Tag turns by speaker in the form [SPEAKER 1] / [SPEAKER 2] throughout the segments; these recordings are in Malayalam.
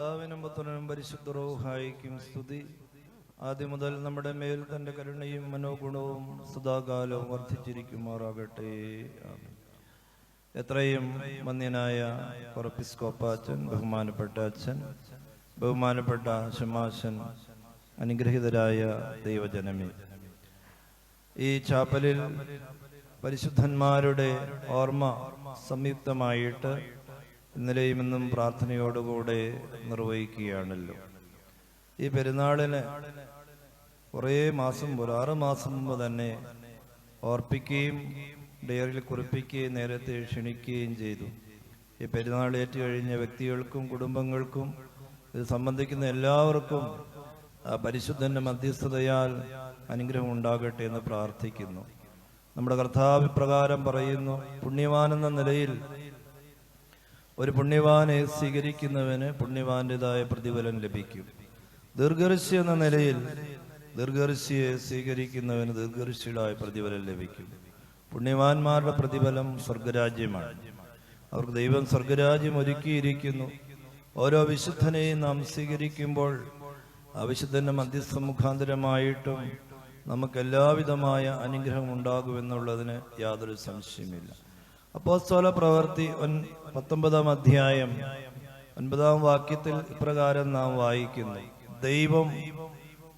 [SPEAKER 1] പിതാവിനും പുത്രനും പരിശുദ്ധ റോഹായിക്കും സ്തുതി. ആദ്യം മുതൽ നമ്മുടെ മേൽ തന്റെ കരുണയും മനോഗുണവും സദാകാലവും വർദ്ധിച്ചിരിക്കുമാറാകട്ടെ. എത്രയും മന്യനായ കൊറപ്പിസ്കോപ്പാച്ചൻ ബഹുമാനപ്പെട്ട അച്ഛൻ ബഹുമാനപ്പെട്ട ശമാശൻ അനുഗ്രഹീതരായ ദൈവജനമേ. ഈ ചാപ്പലിൽ പരിശുദ്ധന്മാരുടെ ഓർമ്മ സംയുക്തമായിട്ട് ഇന്നലെയും ഇന്നും പ്രാർത്ഥനയോടുകൂടെ നിർവഹിക്കുകയാണല്ലോ. ഈ പെരുന്നാളിന് കുറേ മാസം മുമ്പ് ആറ് മാസം മുമ്പ് തന്നെ ഓർപ്പിക്കുകയും ഡയറിയിൽ കുറിപ്പിക്കുകയും നേരത്തെ ക്ഷണിക്കുകയും ചെയ്തു. ഈ പെരുന്നാൾ ഏറ്റു കഴിഞ്ഞ വ്യക്തികൾക്കും കുടുംബങ്ങൾക്കും ഇത് സംബന്ധിക്കുന്ന എല്ലാവർക്കും ആ പരിശുദ്ധന്റെ മധ്യസ്ഥതയാൽ അനുഗ്രഹം ഉണ്ടാകട്ടെ എന്ന് പ്രാർത്ഥിക്കുന്നു. നമ്മുടെ കർത്താവ് പ്രകാരം പറയുന്നു പുണ്യവാനെന്ന നിലയിൽ ഒരു പുണ്യവാനെ സ്വീകരിക്കുന്നവന് പുണ്യവാന്റേതായ പ്രതിഫലം ലഭിക്കും. ദീർഘർഷി എന്ന നിലയിൽ ദീർഘർഷിയെ സ്വീകരിക്കുന്നവന് ദീർഘർഷിയുടായ പ്രതിഫലം ലഭിക്കും. പുണ്യവാന്മാരുടെ പ്രതിഫലം സ്വർഗരാജ്യമാണ്. അവർക്ക് ദൈവം സ്വർഗരാജ്യം ഒരുക്കിയിരിക്കുന്നു. ഓരോ വിശുദ്ധനെയും നാം സ്വീകരിക്കുമ്പോൾ ആ വിശുദ്ധന്റെ മധ്യസ്ഥ മുഖാന്തരമായിട്ടും നമുക്ക് എല്ലാവിധമായ അനുഗ്രഹം ഉണ്ടാകുമെന്നുള്ളതിന് യാതൊരു സംശയമില്ല അപ്പോസ്തല പ്രവർത്തി ഒൻ- പത്തൊമ്പതാം അധ്യായം. ഒൻപതാം വാക്യത്തിൽ ഇപ്രകാരം നാം വായിക്കുന്നു. ദൈവം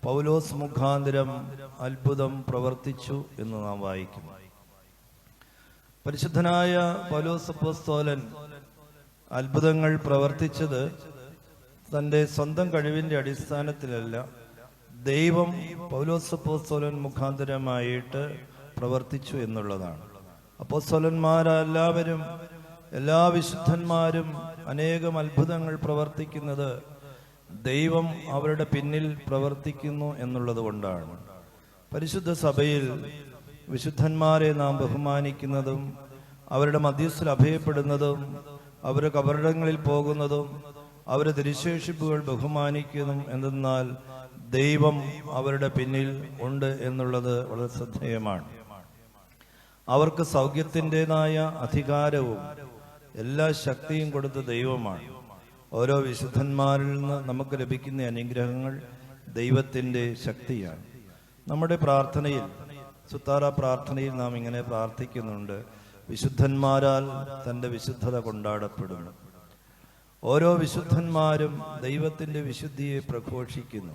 [SPEAKER 1] പൗലോസ് മുഖാന്തരം അത്ഭുതം പ്രവർത്തിച്ചു എന്ന് നാം വായിക്കുന്നു. പരിശുദ്ധനായ പൗലോസ് അപ്പോസ്തോലൻ അത്ഭുതങ്ങൾ പ്രവർത്തിച്ചത് തന്റെ സ്വന്തം കഴിവിന്റെ അടിസ്ഥാനത്തിലല്ല. ദൈവം പൗലോസ് അപ്പോസ്തോലൻ മുഖാന്തരമായിട്ട് പ്രവർത്തിച്ചു എന്നുള്ളതാണ്. അപ്പോസ്തോലന്മാരെല്ലാവരും എല്ലാ വിശുദ്ധന്മാരും അനേകം അത്ഭുതങ്ങൾ പ്രവർത്തിക്കുന്നത് ദൈവം അവരുടെ പിന്നിൽ പ്രവർത്തിക്കുന്നു എന്നുള്ളത് കൊണ്ടാണ്. പരിശുദ്ധ സഭയിൽ വിശുദ്ധന്മാരെ നാം ബഹുമാനിക്കുന്നതും അവരുടെ മധ്യസ്ഥിൽ അഭയപ്പെടുന്നതും അവർ കബറിടങ്ങളിൽ പോകുന്നതും അവരുടെ തിരിശേഷിപ്പുകൾ ബഹുമാനിക്കുന്നതും എന്തെന്നാൽ ദൈവം അവരുടെ പിന്നിൽ ഉണ്ട് എന്നുള്ളത് വളരെ ശ്രദ്ധേയമാണ്. അവർക്ക് സൗഖ്യത്തിന്റെതായ അധികാരവും എല്ലാ ശക്തിയും കൊടുത്ത ദൈവമാണ്. ഓരോ വിശുദ്ധന്മാരിൽ നിന്ന് നമുക്ക് ലഭിക്കുന്ന അനുഗ്രഹങ്ങൾ ദൈവത്തിന്റെ ശക്തിയാണ്. നമ്മുടെ പ്രാർത്ഥനയിൽ സുത്താറ പ്രാർത്ഥനയിൽ നാം ഇങ്ങനെ പ്രാർത്ഥിക്കുന്നുണ്ട്. വിശുദ്ധന്മാരാൽ തന്റെ വിശുദ്ധത കൊണ്ടാടപ്പെടുന്നു. ഓരോ വിശുദ്ധന്മാരും ദൈവത്തിന്റെ വിശുദ്ധിയെ പ്രഘോഷിക്കുന്നു.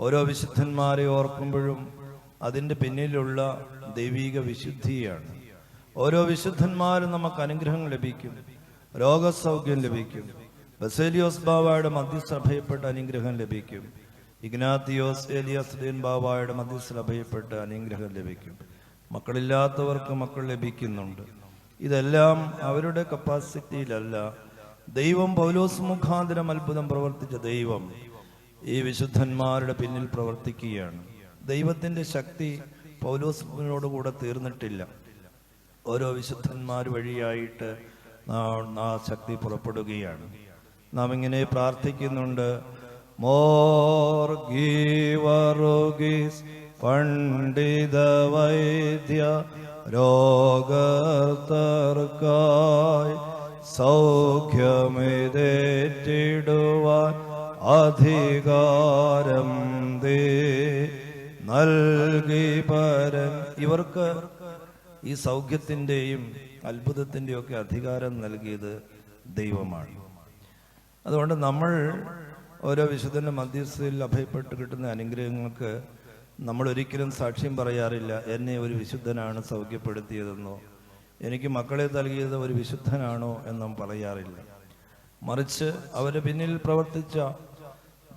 [SPEAKER 1] ഓരോ വിശുദ്ധന്മാരെ ഓർക്കുമ്പോഴും അതിന്റെ പിന്നിലുള്ള ദൈവിക വിശുദ്ധിയാണ്. ഓരോ വിശുദ്ധന്മാരും നമുക്ക് അനുഗ്രഹം ലഭിക്കും രോഗസൗഖ്യം ലഭിക്കും ബസേലിയോസ് ബാബായുടെ മധ്യസഭയപ്പെട്ട അനുഗ്രഹം ലഭിക്കും ഇഗ്നാത്തിയോസ് ഏലിയാസ്ലീൻ ബാബായുടെ മധ്യസഭയപ്പെട്ട അനുഗ്രഹം ലഭിക്കും. മക്കളില്ലാത്തവർക്ക് മക്കൾ ലഭിക്കുന്നുണ്ട്. ഇതെല്ലാം അവരുടെ കപ്പാസിറ്റിയിലല്ല. ദൈവം പൗലോസ് മുഖാന്തരം അത്ഭുതം പ്രവർത്തിച്ച ദൈവം ഈ വിശുദ്ധന്മാരുടെ പിന്നിൽ പ്രവർത്തിക്കുകയാണ്. ദൈവത്തിന്റെ ശക്തി പൗലോസിനോട് കൂടെ തീർന്നിട്ടില്ല. ഓരോ വിശുദ്ധന്മാർ വഴിയായിട്ട് ആ ശക്തി പുറപ്പെടുകയാണ്. നാം ഇങ്ങനെ പ്രാർത്ഥിക്കുന്നുണ്ട്. പണ്ഡിത വൈദ്യ രോഗർക്കായ് സൗഖ്യമിതേറ്റിടുവാൻ അധികാരം ദേ നൽകി പരൻ. ഇവർക്ക് ഈ സൗഖ്യത്തിന്റെയും അത്ഭുതത്തിന്റെയും ഒക്കെ അധികാരം നൽകിയത് ദൈവമാണ്. അതുകൊണ്ട് നമ്മൾ ഓരോ വിശുദ്ധന്റെ മധ്യസ്ഥയിൽ അഭയപ്പെട്ട് കിട്ടുന്ന അനുഗ്രഹങ്ങൾക്ക് നമ്മൾ ഒരിക്കലും സാക്ഷ്യം പറയാറില്ല എന്നെ ഒരു വിശുദ്ധനാണ് സൗഖ്യപ്പെടുത്തിയതെന്നോ എനിക്ക് മക്കളെ നൽകിയത് ഒരു വിശുദ്ധനാണോ എന്നും പറയാറില്ല. മറിച്ച് അവരുടെ പിന്നിൽ പ്രവർത്തിച്ച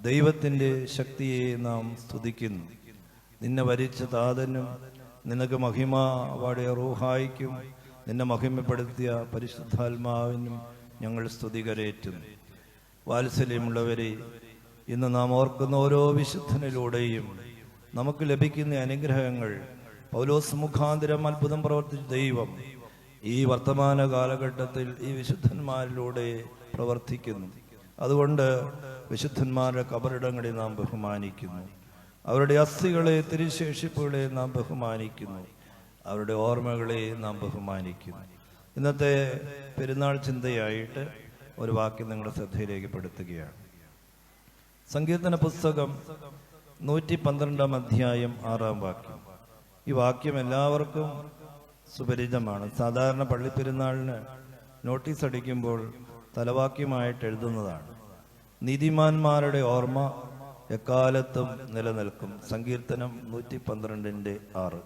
[SPEAKER 1] ദൈവത്തിന്റെ ശക്തിയെ നാം സ്തുതിക്കുന്നു. നിന്നെ വരിച്ച താതനും നിനക്ക് മഹിമ വാടിയ റൂഹായിക്കും നിന്നെ മഹിമപ്പെടുത്തിയ പരിശുദ്ധാത്മാവിനും ഞങ്ങൾ സ്തുതികരേറ്റും. വാത്സല്യമുള്ളവരെ ഇന്ന് നാം ഓർക്കുന്ന ഓരോ വിശുദ്ധനിലൂടെയും നമുക്ക് ലഭിക്കുന്ന അനുഗ്രഹങ്ങൾ പൗലോസ് മുഖാന്തരം അത്ഭുതം പ്രവർത്തിച്ച ദൈവം ഈ വർത്തമാന കാലഘട്ടത്തിൽ ഈ വിശുദ്ധന്മാരിലൂടെ പ്രവർത്തിക്കുന്നു. അതുകൊണ്ട് വിശുദ്ധന്മാരുടെ കബറിടങ്ങളിൽ നാം ബഹുമാനിക്കുന്നു. അവരുടെ അസ്ഥികളെ തിരുശേഷിപ്പുകളെ നാം ബഹുമാനിക്കുന്നു. അവരുടെ ഓർമ്മകളെ നാം ബഹുമാനിക്കുന്നു. ഇന്നത്തെ പെരുന്നാൾ ചിന്തയായിട്ട് ഒരു വാക്യം നിങ്ങളുടെ ശ്രദ്ധയിലേക്ക് പെടുത്തുകയാണ്. സങ്കീർത്തന പുസ്തകം നൂറ്റി പന്ത്രണ്ടാം അധ്യായം ആറാം വാക്യം. ഈ വാക്യം എല്ലാവർക്കും സുപരിചിതമാണ്. സാധാരണ പള്ളിപ്പെരുന്നാളിന് നോട്ടീസ് അടിക്കുമ്പോൾ തലവാക്യമായിട്ട് എഴുതുന്നതാണ്. നീതിമാന്മാരുടെ ഓർമ്മ എക്കാലത്തും നിലനിൽക്കും. സങ്കീർത്തനം നൂറ്റി പന്ത്രണ്ടിന്റെ ആറ്.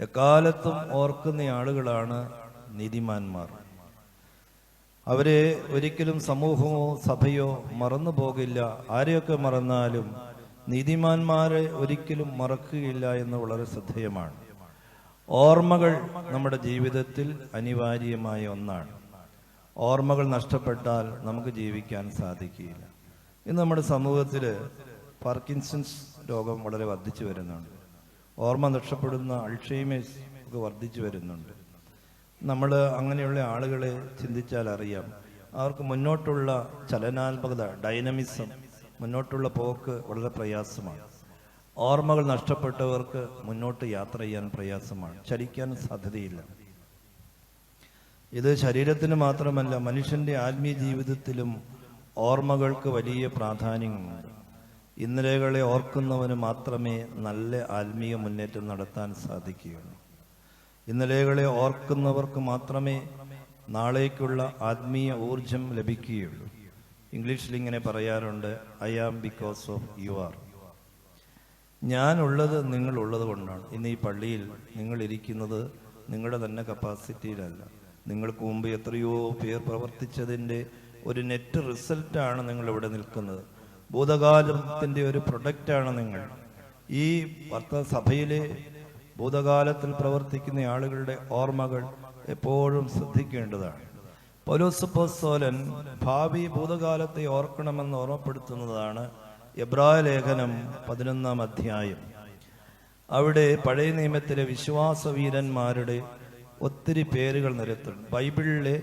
[SPEAKER 1] എക്കാലത്തും ഓർക്കുന്ന ആളുകളാണ് നീതിമാന്മാർ. അവരെ ഒരിക്കലും സമൂഹമോ സഭയോ മറന്നു പോകില്ല. ആരെയൊക്കെ മറന്നാലും നീതിമാന്മാരെ ഒരിക്കലും മറക്കുകയില്ല എന്ന് വളരെ ശ്രദ്ധേയമാണ്. ഓർമ്മകൾ നമ്മുടെ ജീവിതത്തിൽ അനിവാര്യമായ ഒന്നാണ്. ഓർമ്മകൾ നഷ്ടപ്പെട്ടാൽ നമുക്ക് ജീവിക്കാൻ സാധിക്കുകയില്ല. ഇന്ന് നമ്മുടെ സമൂഹത്തിൽ പാർക്കിൻസൺസ് രോഗം വളരെ വർദ്ധിച്ചു വരുന്നുണ്ട്. ഓർമ്മ നഷ്ടപ്പെടുന്ന അൾഷൈമേഴ്സ് ഒക്കെ വർദ്ധിച്ചു വരുന്നുണ്ട്. നമ്മൾ അങ്ങനെയുള്ള ആളുകളെ ചിന്തിച്ചാൽ അറിയാം. അവർക്ക് മുന്നോട്ടുള്ള ചലനാത്മകത ഡൈനമിസം മുന്നോട്ടുള്ള പോക്ക് വളരെ പ്രയാസമാണ്. ഓർമ്മകൾ നഷ്ടപ്പെട്ടവർക്ക് മുന്നോട്ട് യാത്ര ചെയ്യാൻ പ്രയാസമാണ്. ചലിക്കാൻ സാധ്യതയില്ല. ഇത് ശരീരത്തിന് മാത്രമല്ല മനുഷ്യന്റെ ആത്മീയ ജീവിതത്തിലും ഓർമ്മകൾക്ക് വലിയ പ്രാധാന്യമുണ്ട് ഇന്നലെകളെ ഓർക്കുന്നവന് മാത്രമേ നല്ല ആത്മീയ മുന്നേറ്റം നടത്താൻ സാധിക്കുകയുള്ളൂ. ഇന്നലെകളെ ഓർക്കുന്നവർക്ക് മാത്രമേ നാളേക്കുള്ള ആത്മീയ ഊർജം ലഭിക്കുകയുള്ളൂ. ഇംഗ്ലീഷിൽ ഇങ്ങനെ പറയാറുണ്ട് I am because of you are ഞാനുള്ളത് നിങ്ങളുള്ളത് കൊണ്ടാണ്. ഇന്ന് ഈ പള്ളിയിൽ നിങ്ങൾ ഇരിക്കുന്നത് നിങ്ങളുടെ തന്നെ കപ്പാസിറ്റിയിലല്ല നിങ്ങൾക്ക് മുമ്പ് എത്രയോ പേർ പ്രവർത്തിച്ചതിന്റെ ഒരു നെറ്റ് റിസൾട്ടാണ് നിങ്ങൾ ഇവിടെ നിൽക്കുന്നത്. ഭൂതകാലത്തിന്റെ ഒരു പ്രൊഡക്റ്റാണ് നിങ്ങൾ. ഈ വർത്ത സഭയിലെ ഭൂതകാലത്തിൽ പ്രവർത്തിക്കുന്ന ആളുകളുടെ ഓർമ്മകൾ എപ്പോഴും ശ്രദ്ധിക്കേണ്ടതാണ്. പൗലോസപ്പോസ്തോലൻ ഭാവി ഭൂതകാലത്തെ ഓർക്കണമെന്ന് ഓർമ്മപ്പെടുത്തുന്നതാണ് എബ്രായ ലേഖനം പതിനൊന്നാം അധ്യായം. അവിടെ പഴയ നിയമത്തിലെ വിശ്വാസവീരന്മാരുടെ ഒത്തിരി പേരുകൾ നിരത്തുണ്ട് ബൈബിളിലെ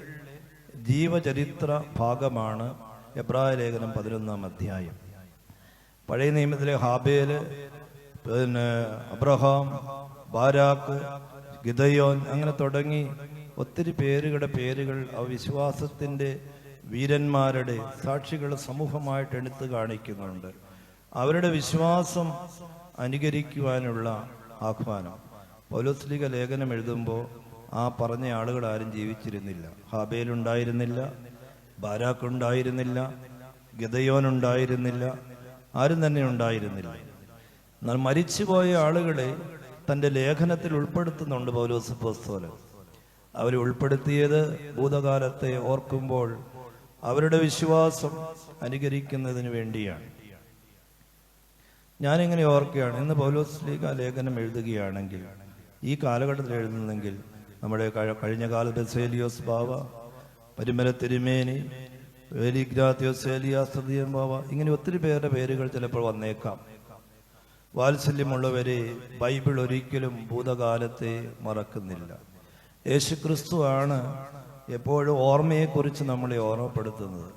[SPEAKER 1] ജീവചരിത്ര ഭാഗമാണ് എബ്രായ ലേഖനം പതിനൊന്നാം അധ്യായം. പഴയ നിയമത്തിലെ ഹാബേൽ പിന്നെ അബ്രഹാം ബാരാക്ക് ഗിതയോൻ അങ്ങനെ തുടങ്ങി ഒത്തിരി പേരുകളുടെ പേരുകൾ ആ വിശ്വാസത്തിന്റെ വീരന്മാരുടെ സാക്ഷികൾ സമൂഹമായിട്ട് എടുത്തു കാണിക്കുന്നുണ്ട്. അവരുടെ വിശ്വാസം അനുകരിക്കുവാനുള്ള ആഹ്വാനം. പൗലോസ്ലിക ലേഖനം എഴുതുമ്പോൾ ആ പറഞ്ഞ ആളുകൾ ആരും ജീവിച്ചിരുന്നില്ല. ഹാബേലുണ്ടായിരുന്നില്ല ബാരാക്കുണ്ടായിരുന്നില്ല ഗതയോൻ ഉണ്ടായിരുന്നില്ല ആരും തന്നെ ഉണ്ടായിരുന്നില്ല. എന്നാൽ മരിച്ചുപോയ ആളുകളെ തന്റെ ലേഖനത്തിൽ ഉൾപ്പെടുത്തുന്നുണ്ട് പൗലോസ് പോസ്തോലൻ അവരെ ഉൾപ്പെടുത്തിയത് ഭൂതകാലത്തെ ഓർക്കുമ്പോൾ അവരുടെ വിശ്വാസം അനുകരിക്കുന്നതിന് വേണ്ടിയാണ്. ഞാനിങ്ങനെ ഓർക്കുകയാണ്. ഇന്ന് പൗലോസ് ലീഗ ലേഖനം എഴുതുകയാണെങ്കിൽ ഈ കാലഘട്ടത്തിൽ എഴുതുന്നെങ്കിൽ നമ്മുടെ കഴി- കഴിഞ്ഞ കാലത്തെ സേലിയോസ് ബാവ പരിമല തിരുമേനി ബാവ ഇങ്ങനെ ഒത്തിരി പേരുടെ പേരുകൾ ചിലപ്പോൾ വന്നേക്കാം. വാത്സല്യമുള്ളവരെ ബൈബിൾ ഒരിക്കലും ഭൂതകാലത്തെ മറക്കുന്നില്ല. യേശുക്രിസ്തു ആണ് എപ്പോഴും ഓർമ്മയെക്കുറിച്ച് നമ്മളെ ഓർമ്മപ്പെടുത്തുന്നത്.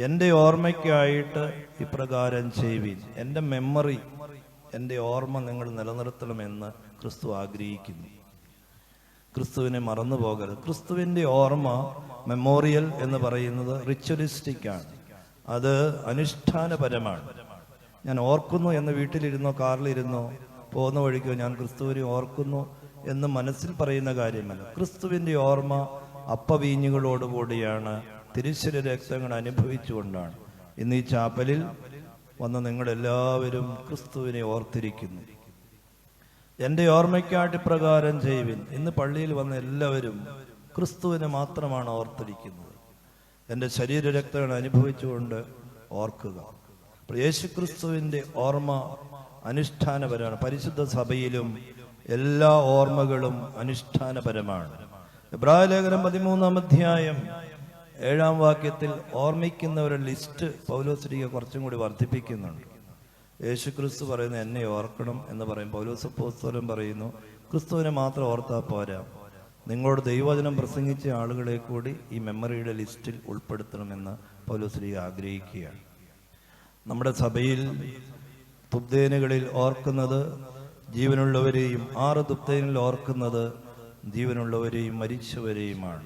[SPEAKER 1] എന്റെ ഓർമ്മയ്ക്കായിട്ട് ഇപ്രകാരം ചെയ്യുവിൻ. എന്റെ മെമ്മറി എന്റെ ഓർമ്മ നിങ്ങൾ നിലനിർത്തണമെന്ന് ക്രിസ്തു ആഗ്രഹിക്കുന്നു. ക്രിസ്തുവിനെ മറന്നു പോകരുത്. ക്രിസ്തുവിന്റെ ഓർമ്മ മെമ്മോറിയൽ എന്ന് പറയുന്നത് റിച്വലിസ്റ്റിക് ആണ്. അത് അനുഷ്ഠാനപരമാണ്. ഞാൻ ഓർക്കുന്നു എന്ന് വീട്ടിലിരുന്നോ കാറിലിരുന്നോ പോകുന്ന വഴിക്കോ ഞാൻ ക്രിസ്തുവിനെ ഓർക്കുന്നു എന്ന് മനസ്സിൽ പറയുന്ന കാര്യമല്ല. ക്രിസ്തുവിന്റെ ഓർമ്മ അപ്പവീഞ്ഞുകളോടുകൂടിയാണ് തിരുശര രക്തങ്ങൾ അനുഭവിച്ചുകൊണ്ടാണ്. ഇന്ന് ഈ ചാപ്പലിൽ വന്ന നിങ്ങളെല്ലാവരും ക്രിസ്തുവിനെ ഓർത്തിരിക്കുന്നു. എന്റെ ഓർമ്മയ്ക്കായിട്ട് പ്രകാരം ചെയ്യുവിൻ. ഇന്ന് പള്ളിയിൽ വന്ന എല്ലാവരും ക്രിസ്തുവിനെ മാത്രമാണ് ഓർത്തിരിക്കുന്നത്. എന്റെ ശരീരരക്തങ്ങൾ അനുഭവിച്ചുകൊണ്ട് ഓർക്കുക. യേശു ക്രിസ്തുവിന്റെ ഓർമ്മ അനുഷ്ഠാനപരമാണ്. പരിശുദ്ധ സഭയിലും എല്ലാ ഓർമ്മകളും അനുഷ്ഠാനപരമാണ്. എബ്രായ ലേഖനം പതിമൂന്നാം അധ്യായം ഏഴാം വാക്യത്തിൽ ഓർമ്മിക്കുന്നവരുടെ ലിസ്റ്റ് പൗലോസ്ലിക കുറച്ചും കൂടി വർദ്ധിപ്പിക്കുന്നുണ്ട്. യേശു ക്രിസ്തു പറയുന്നു എന്നെ ഓർക്കണം എന്ന് പറയും. പൗലോസ് പോസ്തോലം പറയുന്നു ക്രിസ്തുവിനെ മാത്രം ഓർത്താൽ പോരാ. നിങ്ങളോട് ദൈവവചനം പ്രസംഗിച്ച ആളുകളെ കൂടി ഈ മെമ്മറിയുടെ ലിസ്റ്റിൽ ഉൾപ്പെടുത്തണമെന്ന് പൗലോസ്ലിക ആഗ്രഹിക്കുകയാണ്. നമ്മുടെ സഭയിൽ തുബ്ദേനുകളിൽ ഓർക്കുന്നത് ജീവനുള്ളവരെയും ആറ് തുബ്ദേനിൽ ഓർക്കുന്നത് ജീവനുള്ളവരെയും മരിച്ചവരെയുമാണ്.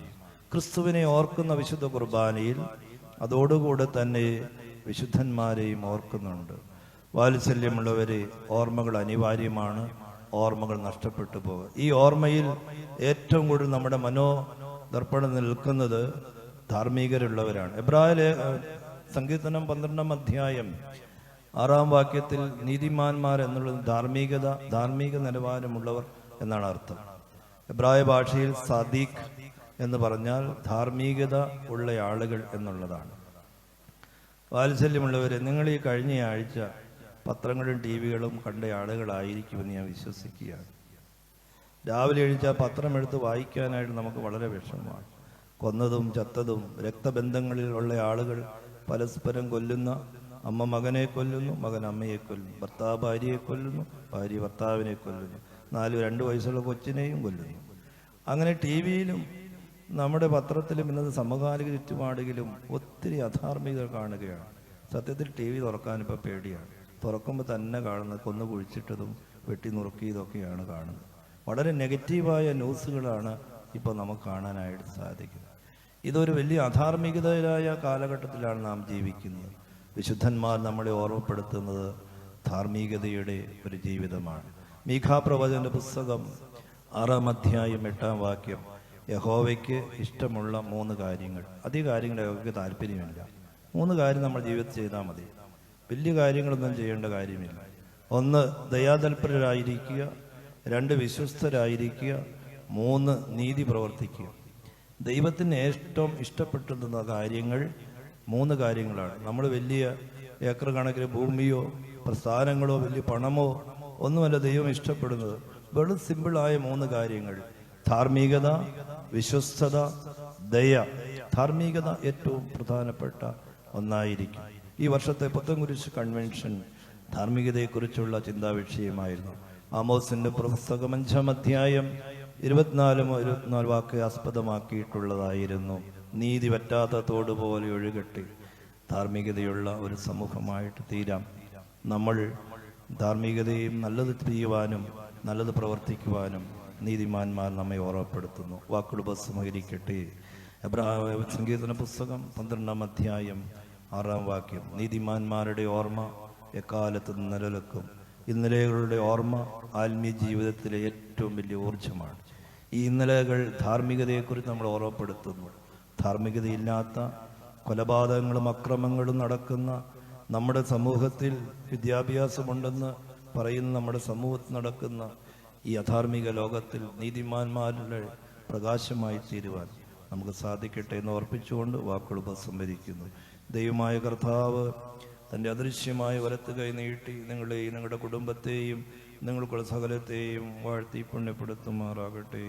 [SPEAKER 1] ക്രിസ്തുവിനെ ഓർക്കുന്ന വിശുദ്ധ കുർബാനയിൽ അതോടുകൂടെ തന്നെ വിശുദ്ധന്മാരെയും ഓർക്കുന്നുണ്ട്. വാത്സല്യമുള്ളവരെ ഓർമ്മകൾ അനിവാര്യമാണ്. ഓർമ്മകൾ നഷ്ടപ്പെട്ടു പോകുക ഈ ഓർമ്മയിൽ ഏറ്റവും കൂടുതൽ നമ്മുടെ മനോ ദർപ്പണം നിൽക്കുന്നത് ധാർമ്മികരുള്ളവരാണ്. എബ്രാഹിം സങ്കീർത്തനം പന്ത്രണ്ടാം അധ്യായം ആറാം വാക്യത്തിൽ നീതിമാന്മാർ എന്നുള്ളത് ധാർമ്മികത ധാർമ്മിക നിലവാരമുള്ളവർ എന്നാണ് അർത്ഥം. എബ്രായ ഭാഷയിൽ സദീഖ് എന്ന് പറഞ്ഞാൽ ധാർമ്മികത ഉള്ള ആളുകൾ എന്നുള്ളതാണ്. വാത്സല്യമുള്ളവരെ നിങ്ങൾ ഈ കഴിഞ്ഞ ആഴ്ച പത്രങ്ങളും ടി വികളും കണ്ട ആളുകളായിരിക്കുമെന്ന് ഞാൻ വിശ്വസിക്കുകയാണ്. രാവിലെ എഴുതിച്ച പത്രമെടുത്ത് വായിക്കാനായിട്ട് നമുക്ക് വളരെ വിഷമമാണ്. കൊന്നതും ചത്തതും രക്തബന്ധങ്ങളിലുള്ള ആളുകൾ പരസ്പരം കൊല്ലുന്ന അമ്മ മകനെ കൊല്ലുന്നു മകൻ അമ്മയെ കൊല്ലുന്നു ഭർത്താവ് ഭാര്യയെ കൊല്ലുന്നു ഭാര്യ ഭർത്താവിനെ കൊല്ലുന്നു നാല് രണ്ട് വയസ്സുള്ള കൊച്ചിനെയും കൊല്ലുന്നു. അങ്ങനെ ടി വിയിലും നമ്മുടെ പത്രത്തിലും ഇന്നത്തെ സമകാലിക ചുറ്റുപാടുകളിലും ഒത്തിരി അധാർമികത കാണുകയാണ്. സത്യത്തിൽ ടി വി തുറക്കാൻ ഇപ്പോൾ പേടിയാണ്. തുറക്കുമ്പോൾ തന്നെ കാണുന്നത് കൊന്നു കുഴിച്ചിട്ടതും വെട്ടി നുറുക്കിയതൊക്കെയാണ് കാണുന്നത്. വളരെ നെഗറ്റീവായ ന്യൂസുകളാണ് ഇപ്പോൾ നമുക്ക് കാണാനായിട്ട് സാധിക്കുന്നത്. ഇതൊരു വലിയ അധാർമികതയായ കാലഘട്ടത്തിലാണ് നാം ജീവിക്കുന്നത്. വിശുദ്ധന്മാർ നമ്മളെ ഓർമ്മപ്പെടുത്തുന്നത് ധാർമ്മികതയുടെ ഒരു ജീവിതമാണ്. മീഖാ പ്രവചന പുസ്തകം ആറാം അധ്യായം എട്ടാം വാക്യം യഹോവയ്ക്ക് ഇഷ്ടമുള്ള മൂന്ന് കാര്യങ്ങൾ. അധിക കാര്യങ്ങൾ യഹോവയ്ക്ക് താല്പര്യമില്ല. മൂന്ന് കാര്യം നമ്മൾ ജീവിതത്തിൽ ചെയ്താൽ മതി. വലിയ കാര്യങ്ങളൊന്നും ചെയ്യേണ്ട കാര്യമില്ല. ഒന്ന് ദയാതൽപരരായിരിക്കുക. രണ്ട് വിശ്വസ്തരായിരിക്കുക. മൂന്ന് നീതി പ്രവർത്തിക്കുക. ദൈവത്തിന് ഏറ്റവും ഇഷ്ടപ്പെട്ടിരുന്ന കാര്യങ്ങൾ മൂന്ന് കാര്യങ്ങളാണ്. നമ്മൾ വലിയ ഏക്കർ കണക്കിന് ഭൂമിയോ പ്രസ്ഥാനങ്ങളോ വലിയ പണമോ ഒന്നുമല്ല ദൈവം ഇഷ്ടപ്പെടുന്നത്. വെറും സിമ്പിളായ മൂന്ന് കാര്യങ്ങൾ. ധാർമ്മികത വിശ്വസ്തത ദയ. ധാർമ്മികത ഏറ്റവും പ്രധാനപ്പെട്ട ഒന്നായിരിക്കും. ഈ വർഷത്തെ പുത്തൻകുരിശ് കൺവെൻഷൻ ധാർമ്മികതയെക്കുറിച്ചുള്ള ചിന്താ വിഷയമായിരുന്നു. ആമോസിന്റെ പുസ്തകം അഞ്ചാം അധ്യായം ഇരുപത്തിനാലും ഇരുപത്തിനാല് വാക്ക് ആസ്പദമാക്കിയിട്ടുള്ളതായിരുന്നു. നീതി പറ്റാത്ത തോട് പോലെ ഒഴുകട്ടെ. ധാർമ്മികതയുള്ള ഒരു സമൂഹമായിട്ട് തീരാം. നമ്മൾ ധാർമ്മികതയും നല്ലത് ചെയ്യുവാനും നല്ലത് പ്രവർത്തിക്കുവാനും നീതിമാന്മാർ നമ്മെ ഓർമ്മപ്പെടുത്തുന്നു. വാക്കുകൾ ബസ്സുമകരിക്കട്ടെ എബ്രാഹിം സംഗീതന പുസ്തകം പന്ത്രണ്ടാം അധ്യായം ആറാം വാക്യം. നീതിമാന്മാരുടെ ഓർമ്മ എക്കാലത്ത് നിലനിൽക്കും. ഇന്നലകളുടെ ഓർമ്മ ആത്മീയ ജീവിതത്തിലെ ഏറ്റവും വലിയ ഊർജമാണ്. ഈ ഇന്നലകൾ ധാർമ്മികതയെക്കുറിച്ച് നമ്മൾ ഓർമ്മപ്പെടുത്തുന്നു. ധാർമ്മികതയില്ലാത്ത കൊലപാതകങ്ങളും അക്രമങ്ങളും നടക്കുന്ന നമ്മുടെ സമൂഹത്തിൽ വിദ്യാഭ്യാസമുണ്ടെന്ന് പറയുന്ന നമ്മുടെ സമൂഹത്തിൽ നടക്കുന്ന ഈ അധാർമിക ലോകത്തിൽ നീതിമാന്മാരുടെ പ്രകാശമായി തീരുവാൻ നമുക്ക് സാധിക്കട്ടെ എന്ന് ഓർപ്പിച്ചുകൊണ്ട് വാക്കുകൾ ഉപസംഹരിക്കുന്നു. ദൈവമായ കർത്താവ് തന്റെ അദൃശ്യമായ വലത്ത് കൈ നീട്ടി നിങ്ങളെയും നിങ്ങളുടെ കുടുംബത്തെയും നിങ്ങൾക്കുള്ള സകലത്തെയും വാഴ്ത്തി പുണ്യപ്പെടുത്തുമാറാകട്ടെ.